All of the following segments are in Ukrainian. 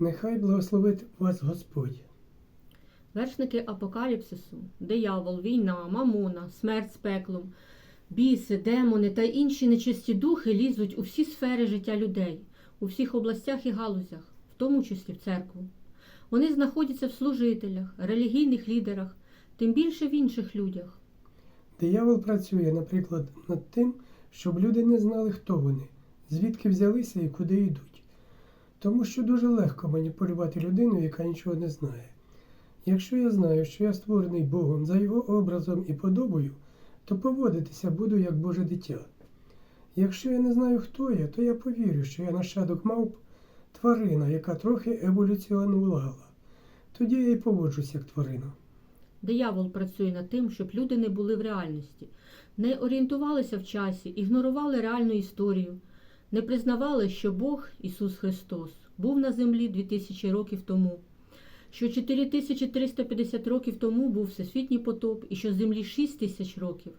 Нехай благословить вас Господь. Вершники апокаліпсису, диявол, війна, мамона, смерть з пеклом, біси, демони та інші нечисті духи лізуть у всі сфери життя людей, у всіх областях і галузях, в тому числі в церкву. Вони знаходяться в служителях, релігійних лідерах, тим більше в інших людях. Диявол працює, наприклад, над тим, щоб люди не знали, хто вони, звідки взялися і куди йдуть. Тому що дуже легко маніпулювати людиною, яка нічого не знає. Якщо я знаю, що я створений Богом за його образом і подобою, то поводитися буду як Боже дитя. Якщо я не знаю, хто я, то я повірю, що я нащадок мавп, тварина, яка трохи еволюціонувала. Тоді я і поводжусь як тварина. Диявол працює над тим, щоб люди не були в реальності, не орієнтувалися в часі, ігнорували реальну історію, не признавали, що Бог, Ісус Христос, був на землі 2000 років тому, що 4350 років тому був всесвітній потоп і що землі 6 тисяч років,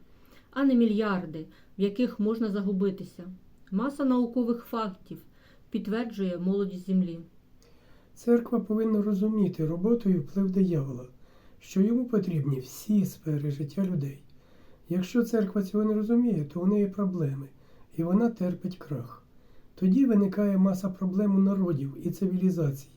а не мільярди, в яких можна загубитися. Маса наукових фактів підтверджує молодість землі. Церква повинна розуміти роботу і вплив диявола, що йому потрібні всі сфери життя людей. Якщо церква цього не розуміє, то у неї проблеми, і вона терпить крах. Тоді виникає маса проблем у народів і цивілізацій.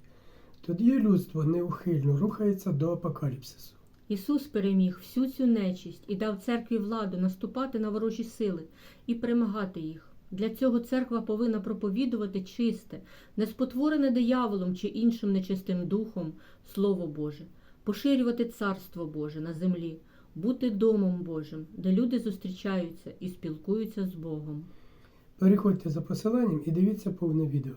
Тоді людство неухильно рухається до апокаліпсису. Ісус переміг всю цю нечисть і дав церкві владу наступати на ворожі сили і перемагати їх. Для цього церква повинна проповідувати чисте, неспотворене дияволом чи іншим нечистим духом Слово Боже, поширювати Царство Боже на землі, бути домом Божим, де люди зустрічаються і спілкуються з Богом. Переходьте за посиланням і дивіться повне відео.